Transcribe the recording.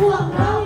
ห่วงเรา